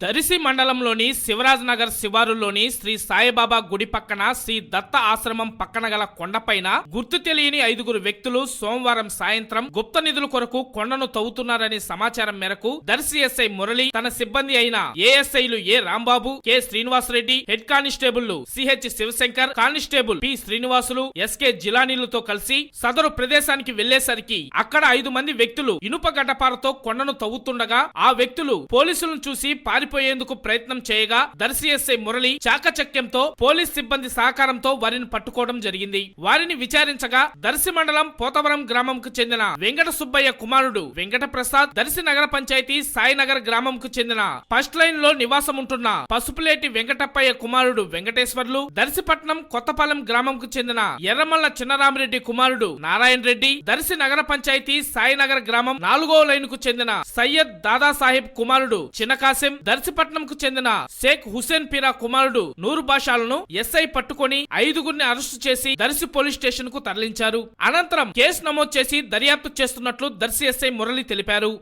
దరిసి మండలంలోని శివరాజ్ నగర్ శివారులోని శ్రీ సాయిబాబా గుడి పక్కన శ్రీ దత్త ఆశ్రమం పక్కన గల కొండపైన గుర్తు తెలియని ఐదుగురు వ్యక్తులు సోమవారం సాయంత్రం గుప్త నిధుల కొరకు కొండను తవ్వుతున్నారనే సమాచారం మేరకు దర్శి ఎస్ఐ మురళి తన సిబ్బంది అయిన ఏఎస్ఐలు A Rambabu K Srinivasa Reddy head constable CH Sivashankar constable P Srinivasulu SK జిలానీలతో కలిసి సదరు ప్రదేశానికి వెళ్ళేసరికి అక్కడ ఐదు మంది వ్యక్తులు ఇనుప గడ్డపారతో కొండను తవ్వుతుండగా ఆ వ్యక్తులు పోలీసులను చూసి పారిపోయేందుకు ప్రయత్నం చేయగా దర్శి ఎస్ఐ మురళి చాకచక్యంతో పోలీస్ సిబ్బంది సహకారంతో వారిని పట్టుకోవడం జరిగింది. వారిని విచారించగా దర్శి మండలం పోతవరం గ్రామంకు చెందిన వెంకట సుబ్బయ్య కుమారుడు వెంకట ప్రసాద్ దర్శి నగర పంచాయతీ సాయినగర్ గ్రామంకు చెందిన ఫస్ట్ లైన్లో నివాసం ఉంటున్న పసుపులేటి వెంకటప్పయ్య కుమారుడు వెంకటేశ్వర్లు దర్శిపట్నం కొత్తపాలెం గ్రామంకు చెందిన ఎర్రమల్ల చిన్నరామిరెడ్డి కుమారుడు నారాయణ రెడ్డి దర్శి నగర పంచాయతీ సాయినగర్ గ్రామం నాలుగో లైన్కు చెందిన సయ్యద్ దాదాసాహెబ్ కుమారుడు చిన్నకాసిం దర్శిపట్నంకు చెందిన షేక్ హుసేన్ పీరా కుమారుడు నూరు బాషాలను ఎస్ఐ పట్టుకొని ఐదుగురిని అరెస్టు చేసి దర్శి పోలీస్ స్టేషన్కు తరలించారు. అనంతరం కేసు నమోదు చేసి దర్యాప్తు చేస్తున్నట్లు దర్శి ఎస్ఐ మురళి తెలిపారు.